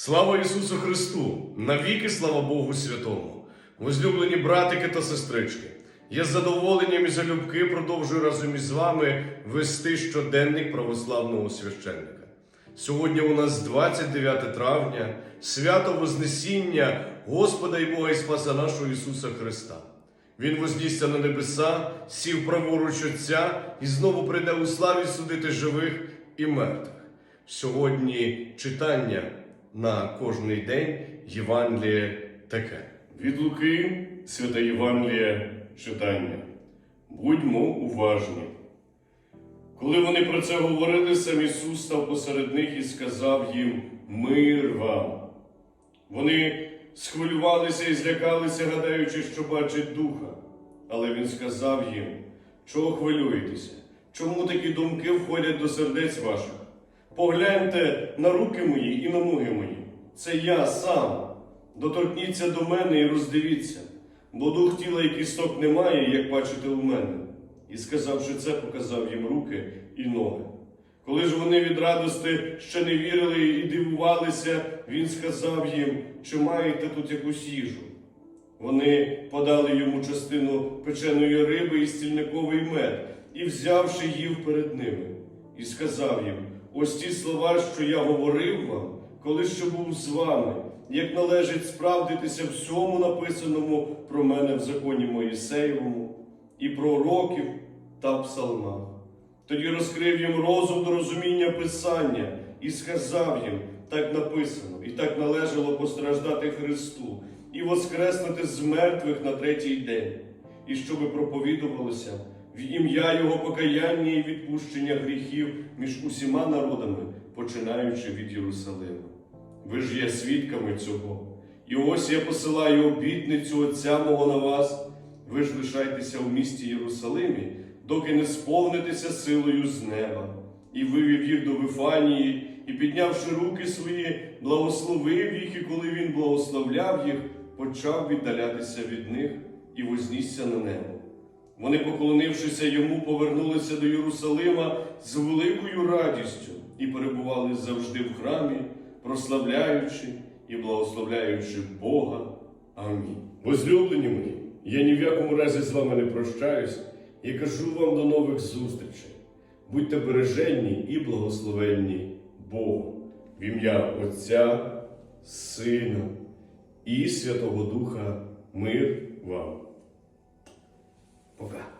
Слава Ісусу Христу! Навіки слава Богу Святому! Возлюблені братики та сестрички! Я з задоволенням і залюбки продовжую разом із вами вести щоденник православного священника. Сьогодні у нас 29 травня, свято Вознесіння Господа і Бога і Спаса нашого Ісуса Христа. Він вознісся на небеса, сів праворуч Отця і знову прийде у славі судити живих і мертвих. Сьогодні читання на кожний день Євангеліє таке. Від Луки, святе Євангеліє читання. Будьмо уважні. Коли вони про це говорили, сам Ісус став посеред них і сказав їм Мир вам. Вони схвилювалися і злякалися, гадаючи, що бачать духа. Але Він сказав їм, чого хвилюєтеся? Чому такі думки входять до сердець ваших? Погляньте на руки мої і на ноги мої. Це я сам. Доторкніться до мене і роздивіться, бо дух тіла і кісток немає, як бачите у мене. І сказавши це, показав їм руки і ноги. Коли ж вони від радости ще не вірили і дивувалися, він сказав їм, чи маєте тут якусь їжу. Вони подали йому частину печеної риби і стільниковий мед, і, взявши, їв перед ними, і сказав їм: ось ті слова, що я говорив вам, коли ще був з вами, як належить справдитися всьому написаному про мене в законі Моїсеєвому, і пророків та псалмах. Тоді розкрив їм розум до розуміння Писання і сказав їм, так написано, і так належало постраждати Христу і воскреснути з мертвих на третій день, і щоби проповідувалося в ім'я Його покаяння і відпущення гріхів між усіма народами, починаючи від Єрусалима. Ви ж є свідками цього. І ось я посилаю обітницю Отця мого на вас. Ви ж лишайтеся в місті Єрусалимі, доки не сповнитеся силою з неба. І вивів їх до Вифанії, і, піднявши руки свої, благословив їх, і коли він благословляв їх, почав віддалятися від них і вознісся на небо. Вони, поклонившися йому, повернулися до Єрусалима з великою радістю і перебували завжди в храмі, прославляючи і благословляючи Бога. Амінь. Возлюблені мої, я ні в якому разі з вами не прощаюсь і кажу вам до нових зустрічей. Будьте береженні і благословенні Богу в ім'я Отця, Сина і Святого Духа. Мир вам. Au revoir.